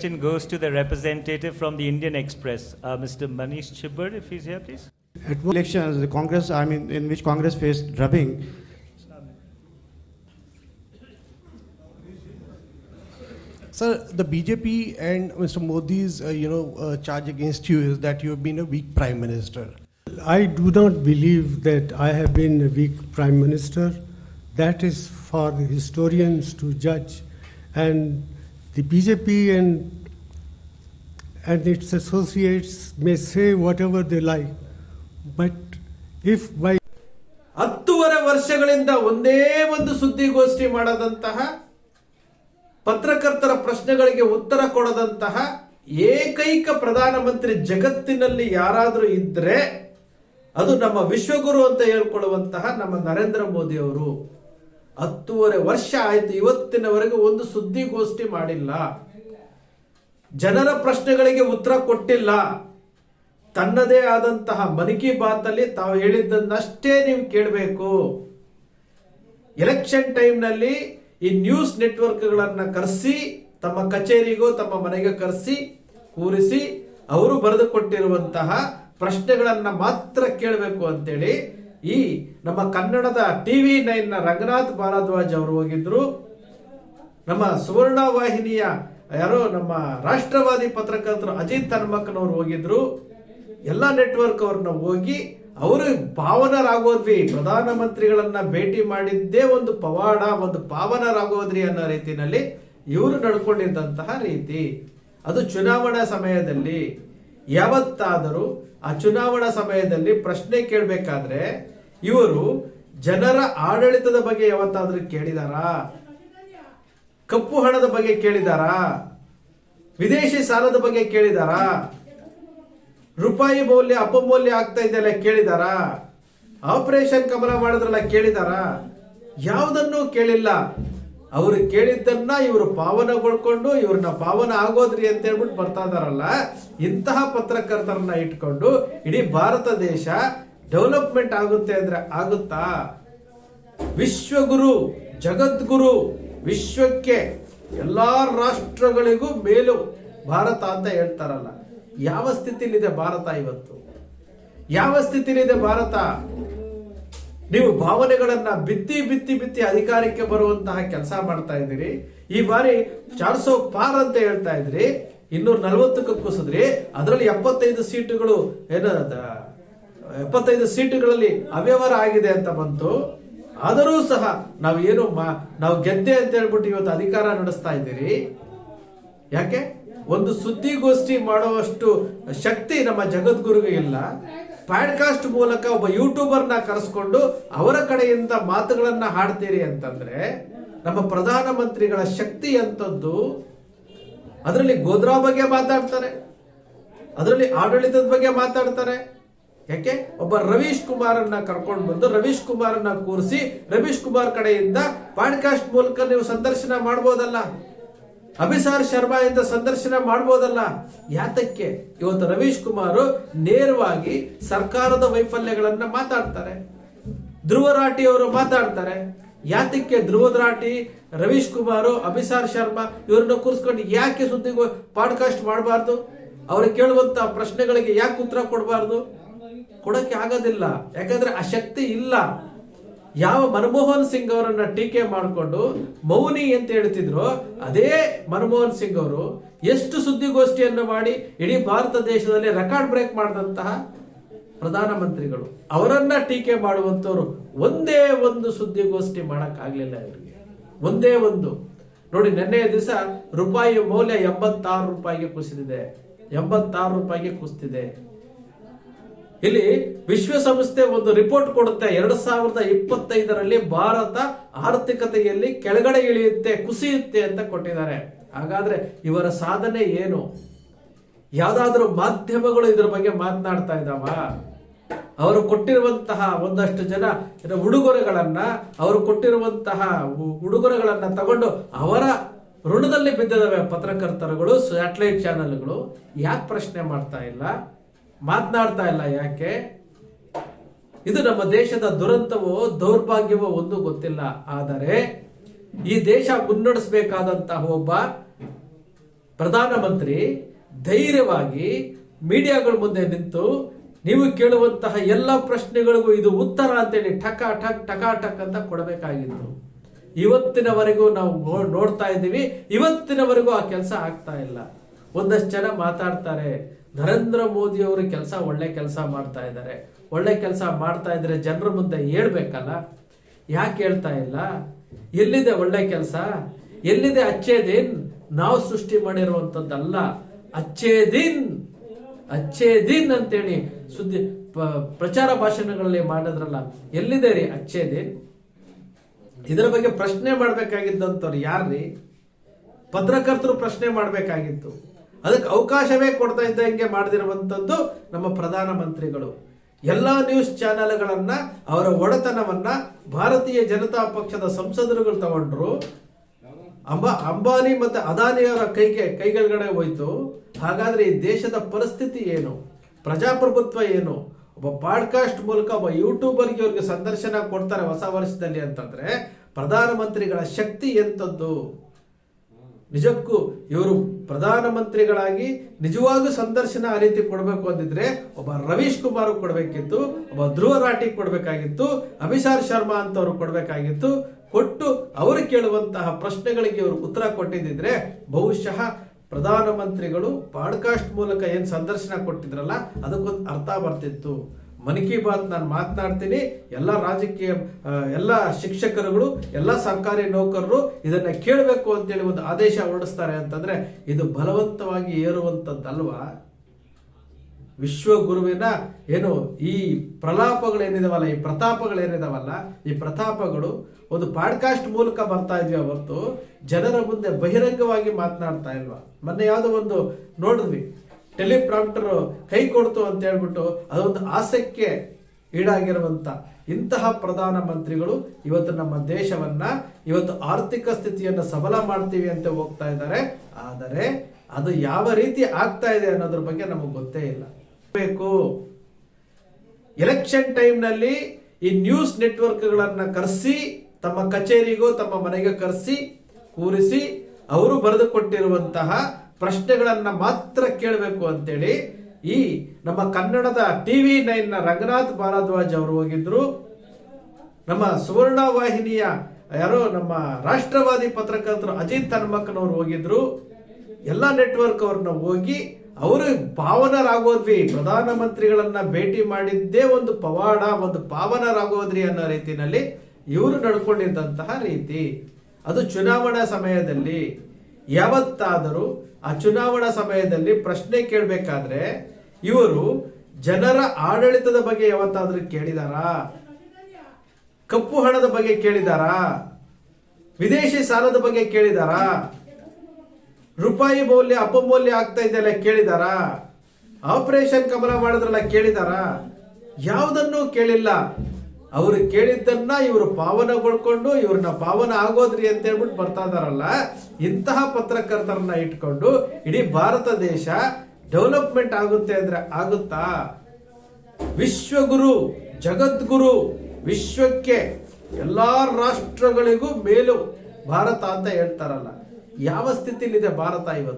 question goes to the representative from the Indian Express, uh, Mr. Manish Chibber, if he's here, please. At one elections, the Congress, I mean, in which Congress faced drubbing, Sir, the BJP and Mr. Modi's, uh, you know, uh, charge against you is that you have been a weak prime minister. I do not believe that I have been a weak prime minister. That is for historians to judge. And the BJP and and its associates may say whatever they like. But if by ಹತ್ತೂವರೆ ವರ್ಷಗಳಿಂದ ಒಂದೇ ಒಂದು ಸುದ್ದಿಗೋಷ್ಠಿ ಮಾಡದಂತಹ ಪತ್ರಕರ್ತರ ಪ್ರಶ್ನೆಗಳಿಗೆ ಉತ್ತರ ಕೊಡದಂತಹ ಏಕೈಕ ಪ್ರಧಾನಮಂತ್ರಿ ಜಗತ್ತಿನಲ್ಲಿ ಯಾರಾದರೂ ಇದ್ರೆ ಅದು ನಮ್ಮ ವಿಶ್ವಗುರು ಅಂತ ಹೇಳ್ಕೊಳ್ಳುವಂತಹ ನಮ್ಮ ನರೇಂದ್ರ ಮೋದಿ ಅವರು ಹತ್ತೂವರೆ ವರ್ಷ ಆಯ್ತು, ಇವತ್ತಿನವರೆಗೆ ಒಂದು ಸುದ್ದಿಗೋಷ್ಠಿ ಮಾಡಿಲ್ಲ. ಜನರ ಪ್ರಶ್ನೆಗಳಿಗೆ ಉತ್ತರ ಕೊಟ್ಟಿಲ್ಲ. ತನ್ನದೇ ಆದಂತಹ ಮನ್ ಕಿ ಬಾತ್ ಅಲ್ಲಿ ತಾವು ಹೇಳಿದ್ದನ್ನಷ್ಟೇ ನೀವು ಕೇಳಬೇಕು. ಎಲೆಕ್ಷನ್ ಟೈಮ್ನಲ್ಲಿ ಈ ನ್ಯೂಸ್ ನೆಟ್ವರ್ಕ್ಗಳನ್ನು ಕರೆಸಿ, ತಮ್ಮ ಕಚೇರಿಗೂ, ತಮ್ಮ ಮನೆಗೆ ಕರೆಸಿ, ಕೂರಿಸಿ, ಅವರು ಬರೆದುಕೊಟ್ಟಿರುವಂತಹ ಪ್ರಶ್ನೆಗಳನ್ನು ಮಾತ್ರ ಕೇಳಬೇಕು ಅಂತೇಳಿ ಈ ನಮ್ಮ ಕನ್ನಡದ ಟಿವಿ ನೈನ್ನ ರಂಗನಾಥ್ ಭಾರದ್ವಾಜ್ ಅವರು ಹೋಗಿದ್ರು. ನಮ್ಮ ಸುವರ್ಣ ವಾಹಿನಿಯ ಯಾರೋ ನಮ್ಮ ರಾಷ್ಟ್ರವಾದಿ ಪತ್ರಕರ್ತರು ಅಜಿತ್ ಹನುಮಕ್ಕನವ್ರು ಹೋಗಿದ್ರು. ಎಲ್ಲ ನೆಟ್ವರ್ಕ್ ಅವ್ರನ್ನ ಹೋಗಿ ಅವರು ಪಾವನರಾಗೋದ್ವಿ ಪ್ರಧಾನಮಂತ್ರಿಗಳನ್ನ ಭೇಟಿ ಮಾಡಿದ್ದೇ ಒಂದು ಪವಾಡ, ಒಂದು ಪಾವನರಾಗೋದ್ರಿ ಅನ್ನೋ ರೀತಿನಲ್ಲಿ ಇವರು ನಡ್ಕೊಂಡಿದ್ದಂತಹ ರೀತಿ. ಅದು ಚುನಾವಣಾ ಸಮಯದಲ್ಲಿ ಯಾವತ್ತಾದರೂ ಆ ಚುನಾವಣಾ ಸಮಯದಲ್ಲಿ ಪ್ರಶ್ನೆ ಕೇಳಬೇಕಾದ್ರೆ ಇವರು ಜನರ ಆಡಳಿತದ ಬಗ್ಗೆ ಯಾವತ್ತಾದರೂ ಕೇಳಿದಾರಾ? ಕಪ್ಪು ಹಣದ ಬಗ್ಗೆ ಕೇಳಿದಾರಾ? ವಿದೇಶಿ ಸಾಲದ ಬಗ್ಗೆ ಕೇಳಿದಾರಾ? ರೂಪಾಯಿ ಮೌಲ್ಯ ಅಪಮೌಲ್ಯ ಆಗ್ತಾ ಇದೆಯಲ್ಲ ಕೇಳಿದಾರ? ಆಪರೇಷನ್ ಕಮಲ ಮಾಡಿದ್ರಲ್ಲ ಕೇಳಿದಾರ? ಯಾವುದನ್ನೂ ಕೇಳಿಲ್ಲ. ಅವರು ಕೇಳಿದ್ದನ್ನ ಇವರು ಪಾವನಗೊಳ್ಕೊಂಡು ಇವ್ರನ್ನ ಪಾವನ ಆಗೋದ್ರಿ ಅಂತ ಹೇಳ್ಬಿಟ್ಟು ಬರ್ತಾ ಇದಾರಲ್ಲ, ಇಂತಹ ಪತ್ರಕರ್ತರನ್ನ ಇಟ್ಕೊಂಡು ಇಡೀ ಭಾರತ ದೇಶ ಡೆವಲಪ್ಮೆಂಟ್ ಆಗುತ್ತೆ ಅಂದ್ರೆ ಆಗುತ್ತಾ? ವಿಶ್ವಗುರು, ಜಗದ್ಗುರು, ವಿಶ್ವಕ್ಕೆ ಎಲ್ಲಾ ರಾಷ್ಟ್ರಗಳಿಗೂ ಮೇಲು ಭಾರತ ಅಂತ ಹೇಳ್ತಾರಲ್ಲ. ಯಾವ ಸ್ಥಿತಿಲಿದೆ ಭಾರತ ಇವತ್ತು? ಯಾವ ಸ್ಥಿತಿಲಿದೆ ಭಾರತ? ನೀವು ಭಾವನೆಗಳನ್ನ ಬಿತ್ತಿ ಬಿತ್ತಿ ಬಿತ್ತಿ ಅಧಿಕಾರಕ್ಕೆ ಬರುವಂತಹ ಕೆಲಸ ಮಾಡ್ತಾ ಇದ್ದೀರಿ. ಈ ಬಾರಿ ಚಾರ್ಸೋ ಪಾರ್ ಅಂತ ಹೇಳ್ತಾ ಇದ್ರಿ. ಇನ್ನೂರ ನಲವತ್ತಕ್ಕೆ ಕುಸಿದ್ರಿ ಅದರಲ್ಲಿ ಎಪ್ಪತ್ತೈದು ಸೀಟುಗಳು ಏನು ಎಪ್ಪತ್ತೈದು ಸೀಟುಗಳಲ್ಲಿ ಅವ್ಯವಹಾರ ಆಗಿದೆ ಅಂತ ಬಂತು. ಆದರೂ ಸಹ ನಾವು ಏನು ನಾವು ಗೆದ್ದೆ ಅಂತ ಹೇಳ್ಬಿಟ್ಟು ಇವತ್ತು ಅಧಿಕಾರ ನಡೆಸ್ತಾ ಇದ್ದೀರಿ. ಯಾಕೆ? ಒಂದು ಸುದ್ದಿಗೋಷ್ಠಿ ಮಾಡುವಷ್ಟು ಶಕ್ತಿ ನಮ್ಮ ಜಗದ್ಗುರುಗೆ ಇಲ್ಲ. ಪಾಡ್ಕಾಸ್ಟ್ ಮೂಲಕ ಒಬ್ಬ ಯೂಟ್ಯೂಬರ್ನ ಕರೆಸ್ಕೊಂಡು ಅವರ ಕಡೆಯಿಂದ ಮಾತುಗಳನ್ನ ಹಾಡ್ತೀರಿ ಅಂತಂದ್ರೆ ನಮ್ಮ ಪ್ರಧಾನಮಂತ್ರಿಗಳ ಶಕ್ತಿ ಅಂತದ್ದು ಅದರಲ್ಲಿ ಗೋದ್ರಾ ಬಗ್ಗೆ ಮಾತಾಡ್ತಾರೆ, ಅದರಲ್ಲಿ ಆಡಳಿತದ ಬಗ್ಗೆ ಮಾತಾಡ್ತಾರೆ. ಯಾಕೆ? ಒಬ್ಬ ರವೀಶ್ ಕುಮಾರನ್ನ ಕರ್ಕೊಂಡು ಬಂದು ರವೀಶ್ ಕುಮಾರನ್ನ ಕೂರಿಸಿ ರವೀಶ್ ಕುಮಾರ್ ಕಡೆಯಿಂದ ಪಾಡ್ಕಾಸ್ಟ್ ಮೂಲಕ ನೀವು ಸಂದರ್ಶನ ಮಾಡ್ಬೋದಲ್ಲ. ಅಭಿಸಾರ್ ಶರ್ಮಾ ಇಂದ ಸಂದರ್ಶನ ಮಾಡ್ಬೋದಲ್ಲ? ಯಾತಕ್ಕೆ? ಇವತ್ತು ರವೀಶ್ ಕುಮಾರ್ ನೇರವಾಗಿ ಸರ್ಕಾರದ ವೈಫಲ್ಯಗಳನ್ನ ಮಾತಾಡ್ತಾರೆ. ಧ್ರುವರಾಟಿ ಅವರು ಮಾತಾಡ್ತಾರೆ. ಯಾತಕ್ಕೆ ಧ್ರುವರಾಟಿ ರವೀಶ್ ಕುಮಾರ್, ಅಭಿಸಾರ್ ಶರ್ಮಾ ಇವ್ರನ್ನ ಕೂರಿಸ್ಕೊಂಡು ಯಾಕೆ ಸುದ್ದಿ ಪಾಡ್ಕಾಸ್ಟ್ ಮಾಡಬಾರ್ದು? ಅವ್ರು ಕೇಳುವಂತ ಪ್ರಶ್ನೆಗಳಿಗೆ ಯಾಕೆ ಉತ್ತರ ಕೊಡಬಾರ್ದು? ಕೊಡಕ್ಕೆ ಆಗೋದಿಲ್ಲ. ಯಾಕಂದ್ರೆ ಆ ಶಕ್ತಿ ಇಲ್ಲ. ಯಾವ ಮನಮೋಹನ್ ಸಿಂಗ್ ಅವರನ್ನ ಟೀಕೆ ಮಾಡಿಕೊಂಡು ಮೌನಿ ಅಂತ ಹೇಳ್ತಿದ್ರು, ಅದೇ ಮನಮೋಹನ್ ಸಿಂಗ್ ಅವರು ಎಷ್ಟು ಸುದ್ದಿಗೋಷ್ಠಿಯನ್ನು ಮಾಡಿ ಇಡೀ ಭಾರತ ದೇಶದಲ್ಲಿ ರೆಕಾರ್ಡ್ ಬ್ರೇಕ್ ಮಾಡಿದಂತಹ ಪ್ರಧಾನಮಂತ್ರಿಗಳು. ಅವರನ್ನ ಟೀಕೆ ಮಾಡುವಂತವ್ರು ಒಂದೇ ಒಂದು ಸುದ್ದಿಗೋಷ್ಠಿ ಮಾಡೋಕ್ಕಾಗಲಿಲ್ಲ ಇವರಿಗೆ. ಒಂದೇ ಒಂದು. ನೋಡಿ, ನಿನ್ನೆಯ ದಿವಸ ರೂಪಾಯಿ ಮೌಲ್ಯ ಎಂಬತ್ತಾರು ರೂಪಾಯಿಗೆ ಕುಸಿದಿದೆ. ಎಂಬತ್ತಾರು ರೂಪಾಯಿಗೆ ಕುಸಿದಿದೆ ಇಲ್ಲಿ ವಿಶ್ವಸಂಸ್ಥೆ ಒಂದು ರಿಪೋರ್ಟ್ ಕೊಡುತ್ತೆ. ಎರಡು ಸಾವಿರದ ಇಪ್ಪತ್ತೈದರಲ್ಲಿ ಭಾರತ ಆರ್ಥಿಕತೆಯಲ್ಲಿ ಕೆಳಗಡೆ ಇಳಿಯುತ್ತೆ, ಕುಸಿಯುತ್ತೆ ಅಂತ ಕೊಟ್ಟಿದ್ದಾರೆ. ಹಾಗಾದ್ರೆ ಇವರ ಸಾಧನೆ ಏನು? ಯಾವ್ದಾದ್ರೂ ಮಾಧ್ಯಮಗಳು ಇದ್ರ ಬಗ್ಗೆ ಮಾತನಾಡ್ತಾ ಇದ್ದಾವ? ಅವರು ಕೊಟ್ಟಿರುವಂತಹ ಒಂದಷ್ಟು ಜನ ಉಡುಗೊರೆಗಳನ್ನ, ಅವರು ಕೊಟ್ಟಿರುವಂತಹ ಉಡುಗೊರೆಗಳನ್ನ ತಗೊಂಡು ಅವರ ಋಣದಲ್ಲಿ ಬಿದ್ದಿದ್ದಾವೆ ಪತ್ರಕರ್ತರುಗಳು, ಸ್ಯಾಟಲೈಟ್ ಚಾನೆಲ್ಗಳು. ಯಾಕೆ ಪ್ರಶ್ನೆ ಮಾಡ್ತಾ ಇಲ್ಲ? ಮಾತನಾಡ್ತಾ ಇಲ್ಲ ಯಾಕೆ? ಇದು ನಮ್ಮ ದೇಶದ ದುರಂತವೋ ದೌರ್ಭಾಗ್ಯವೋ ಒಂದು ಗೊತ್ತಿಲ್ಲ. ಆದರೆ ಈ ದೇಶ ಮುನ್ನಡೆಸಬೇಕಾದಂತಹ ಒಬ್ಬ ಪ್ರಧಾನಮಂತ್ರಿ ಧೈರ್ಯವಾಗಿ ಮೀಡಿಯಾಗಳ ಮುಂದೆ ನಿಂತು ನೀವು ಕೇಳುವಂತಹ ಎಲ್ಲ ಪ್ರಶ್ನೆಗಳಿಗೂ ಇದು ಉತ್ತರ ಅಂತೇಳಿ ಠಕ ಠಕ್ ಟಕ ಟಕ್ ಅಂತ ಕೊಡಬೇಕಾಗಿತ್ತು. ಇವತ್ತಿನವರೆಗೂ ನಾವು ನೋಡ್ತಾ ಇದ್ದೀವಿ. ಇವತ್ತಿನವರೆಗೂ ಆ ಕೆಲಸ ಆಗ್ತಾ ಇಲ್ಲ. ಒಂದಷ್ಟು ಜನ ಮಾತಾಡ್ತಾರೆ. ನರೇಂದ್ರ ಮೋದಿ ಅವರು ಕೆಲಸ ಒಳ್ಳೆ ಕೆಲಸ ಮಾಡ್ತಾ ಇದ್ದಾರೆ. ಒಳ್ಳೆ ಕೆಲಸ ಮಾಡ್ತಾ ಇದ್ರೆ ಜನರ ಮುಂದೆ ಹೇಳ್ಬೇಕಲ್ಲ ಯಾಕೆ ಹೇಳ್ತಾ ಇಲ್ಲ? ಎಲ್ಲಿದೆ ಒಳ್ಳೆ ಕೆಲಸ? ಎಲ್ಲಿದೆ ಅಚ್ಚೇದಿನ್? ನಾವು ಸೃಷ್ಟಿ ಮಾಡಿರುವಂತದ್ದಲ್ಲ ಅಚ್ಚೇದಿನ್! ಅಚ್ಚೇದಿನ್ ಅಂತೇಳಿ ಸುದ್ದಿ ಪ್ರಚಾರ ಭಾಷಣಗಳಲ್ಲಿ ಮಾಡಿದ್ರಲ್ಲ. ಎಲ್ಲಿದೆ ರೀ ಅಚ್ಚೇದಿನ್? ಇದರ ಬಗ್ಗೆ ಪ್ರಶ್ನೆ ಮಾಡ್ಬೇಕಾಗಿದ್ದಂಥವ್ರು ಯಾರ್ರಿ? ಪತ್ರಕರ್ತರು ಪ್ರಶ್ನೆ ಮಾಡಬೇಕಾಗಿತ್ತು. ಅದಕ್ಕೆ ಅವಕಾಶವೇ ಕೊಡ್ತಾ ಇದ್ದಂಗೆ ಮಾಡದಿರುವಂಥದ್ದು ನಮ್ಮ ಪ್ರಧಾನಮಂತ್ರಿಗಳು ಎಲ್ಲ ನ್ಯೂಸ್ ಚಾನೆಲ್ಗಳನ್ನು ಅವರ ಒಡೆತನವನ್ನು ಭಾರತೀಯ ಜನತಾ ಪಕ್ಷದ ಸಂಸದರುಗಳು ತಗೊಂಡ್ರು. ಅಂಬ, ಅಂಬಾನಿ ಮತ್ತೆ ಅದಾನಿಯವರ ಕೈಗೆ, ಕೈಗಳಗಡೆ ಹೋಯ್ತು. ಹಾಗಾದ್ರೆ ಈ ದೇಶದ ಪರಿಸ್ಥಿತಿ ಏನು? ಪ್ರಜಾಪ್ರಭುತ್ವ ಏನು? ಒಬ್ಬ ಪಾಡ್ಕಾಸ್ಟ್ ಮೂಲಕ ಒಬ್ಬ ಯೂಟ್ಯೂಬರ್ಗೆ ಇವ್ರಿಗೆ ಸಂದರ್ಶನ ಕೊಡ್ತಾರೆ ಹೊಸ ವರ್ಷದಲ್ಲಿ ಅಂತಂದ್ರೆ ಪ್ರಧಾನಮಂತ್ರಿಗಳ ಶಕ್ತಿ ಎಂಥದ್ದು ನಿಜಕ್ಕೂ ಇವರು ಪ್ರಧಾನಮಂತ್ರಿಗಳಾಗಿ ನಿಜವಾಗೂ ಸಂದರ್ಶನ ಆ ರೀತಿ ಕೊಡಬೇಕು ಅಂದಿದ್ರೆ ಒಬ್ಬ ರವೀಶ್ ಕುಮಾರ್ ಕೊಡಬೇಕಿತ್ತು, ಒಬ್ಬ ಧ್ರುವ ರಾಟಿ ಕೊಡಬೇಕಾಗಿತ್ತು ಅಭಿಷಾರ್ ಶರ್ಮಾ ಅಂತವ್ರು ಕೊಡಬೇಕಾಗಿತ್ತು. ಕೊಟ್ಟು ಅವರು ಕೇಳುವಂತಹ ಪ್ರಶ್ನೆಗಳಿಗೆ ಇವರು ಉತ್ತರ ಕೊಟ್ಟಿದ್ದಿದ್ರೆ ಬಹುಶಃ ಪ್ರಧಾನಮಂತ್ರಿಗಳು ಪಾಡ್ಕಾಸ್ಟ್ ಮೂಲಕ ಏನು ಸಂದರ್ಶನ ಕೊಟ್ಟಿದ್ರಲ್ಲ ಅದಕ್ಕೊಂದು ಅರ್ಥ ಬರ್ತಿತ್ತು. ಮನ್ ಕಿ ಬಾತ್ ನಾನು ಮಾತನಾಡ್ತೀನಿ. ಎಲ್ಲ ರಾಜಕೀಯ ಎಲ್ಲ ಶಿಕ್ಷಕರುಗಳು, ಎಲ್ಲ ಸರ್ಕಾರಿ ನೌಕರರು ಇದನ್ನ ಕೇಳಬೇಕು ಅಂತೇಳಿ ಒಂದು ಆದೇಶ ಹೊರಡಿಸ್ತಾರೆ ಅಂತಂದ್ರೆ ಇದು ಬಲವಂತವಾಗಿ ಏರುವಂತದ್ದಲ್ವಾ? ವಿಶ್ವಗುರುವಿನ ಏನು ಈ ಪ್ರಲಾಪಗಳೇನಿದಾವಲ್ಲ, ಈ ಪ್ರತಾಪಗಳೇನಿದಾವಲ್ಲ, ಈ ಪ್ರತಾಪಗಳು ಒಂದು ಪಾಡ್ಕಾಸ್ಟ್ ಮೂಲಕ ಬರ್ತಾ ಇದ್ವಿ ಹೊರತು? ಜನರ ಮುಂದೆ ಬಹಿರಂಗವಾಗಿ ಮಾತನಾಡ್ತಾ ಇಲ್ವಾ? ಮೊನ್ನೆ ಯಾವುದೋ ಒಂದು ನೋಡಿದ್ವಿ. ಟೆಲಿಪ್ರಾಂಪ್ಟರ್ ಕೈ ಕೊಡ್ತು ಅಂತ ಹೇಳ್ಬಿಟ್ಟು ಅದೊಂದು ಆಸೆಕ್ಕೆ ಈಡಾಗಿರುವಂತ ಇಂತಹ ಪ್ರಧಾನ ಮಂತ್ರಿಗಳು ಇವತ್ತು ನಮ್ಮ ದೇಶವನ್ನ, ಇವತ್ತು ಆರ್ಥಿಕ ಸ್ಥಿತಿಯನ್ನು ಸಬಲ ಮಾಡ್ತೀವಿ ಅಂತ ಹೋಗ್ತಾ ಇದ್ದಾರೆ. ಆದರೆ ಅದು ಯಾವ ರೀತಿ ಆಗ್ತಾ ಇದೆ ಅನ್ನೋದ್ರ ಬಗ್ಗೆ ನಮಗೆ ಗೊತ್ತೇ ಇಲ್ಲ. ಬೇಕು. ಎಲೆಕ್ಷನ್ ಟೈಮ್ನಲ್ಲಿ ಈ ನ್ಯೂಸ್ ನೆಟ್ವರ್ಕ್ಗಳನ್ನು ಕರೆಸಿ, ತಮ್ಮ ಕಚೇರಿಗೂ ತಮ್ಮ ಮನೆಗೆ ಕರೆಸಿ, ಕೂರಿಸಿ, ಅವರು ಬರೆದುಕೊಟ್ಟಿರುವಂತಹ ಪ್ರಶ್ನೆಗಳನ್ನ ಮಾತ್ರ ಕೇಳಬೇಕು ಅಂತೇಳಿ ಈ ನಮ್ಮ ಕನ್ನಡದ ಟಿ ವಿ ನೈನ್ನ ರಂಗನಾಥ್ ಭಾರದ್ವಾಜ್ ಅವರು ಹೋಗಿದ್ರು. ನಮ್ಮ ಸುವರ್ಣ ವಾಹಿನಿಯ ಯಾರೋ ನಮ್ಮ ರಾಷ್ಟ್ರವಾದಿ ಪತ್ರಕರ್ತರು ಅಜಿತ್ ಹನುಮಕ್ಕನವ್ರು ಹೋಗಿದ್ರು. ಎಲ್ಲ ನೆಟ್ವರ್ಕ್ ಅವ್ರನ್ನ ಹೋಗಿ ಅವರು ಪಾವನರಾಗೋದ್ವಿ ಪ್ರಧಾನಮಂತ್ರಿಗಳನ್ನ ಭೇಟಿ ಮಾಡಿದ್ದೇ ಒಂದು ಪವಾಡ, ಒಂದು ಪಾವನರಾಗೋದ್ರಿ ಅನ್ನೋ ರೀತಿಯಲ್ಲಿ ಇವರು ನಡ್ಕೊಂಡಿದ್ದಂತಹ ರೀತಿ. ಅದು ಚುನಾವಣಾ ಸಮಯದಲ್ಲಿ ಯಾವತ್ತಾದರೂ ಆ ಚುನಾವಣಾ ಸಮಯದಲ್ಲಿ ಪ್ರಶ್ನೆ ಕೇಳಬೇಕಾದ್ರೆ ಇವರು ಜನರ ಆಡಳಿತದ ಬಗ್ಗೆ ಯಾವತ್ತಾದ್ರೂ ಕೇಳಿದಾರಾ? ಕಪ್ಪು ಹಣದ ಬಗ್ಗೆ ಕೇಳಿದಾರಾ? ವಿದೇಶಿ ಸಾಲದ ಬಗ್ಗೆ ಕೇಳಿದಾರಾ? ರೂಪಾಯಿ ಮೌಲ್ಯ, ಅಪಮೌಲ್ಯ ಆಗ್ತಾ ಇದೆಯಲ್ಲ ಕೇಳಿದಾರಾ? ಆಪರೇಷನ್ ಕಮಲ ಮಾಡಿದ್ರಲ್ಲ ಕೇಳಿದಾರಾ? ಯಾವುದನ್ನೂ ಕೇಳಿಲ್ಲ. ಅವರು ಕೇಳಿದ್ದನ್ನ ಇವರು ಪಾವನಗೊಳ್ಕೊಂಡು, ಇವ್ರನ್ನ ಪಾವನ ಆಗೋದ್ರಿ ಅಂತ ಹೇಳ್ಬಿಟ್ಟು ಬರ್ತಾ ಇದಾರಲ್ಲ, ಇಂತಹ ಪತ್ರಕರ್ತರನ್ನ ಇಟ್ಕೊಂಡು ಇಡೀ ಭಾರತ ದೇಶ ಡೆವಲಪ್ಮೆಂಟ್ ಆಗುತ್ತೆ ಅಂದ್ರೆ ಆಗುತ್ತಾ? ವಿಶ್ವಗುರು, ಜಗದ್ಗುರು, ವಿಶ್ವಕ್ಕೆ ಎಲ್ಲಾ ರಾಷ್ಟ್ರಗಳಿಗೂ ಮೇಲು ಭಾರತ ಅಂತ ಹೇಳ್ತಾರಲ್ಲ. ಯಾವ ಸ್ಥಿತಿಲಿದೆ ಭಾರತ ಇವತ್ತು?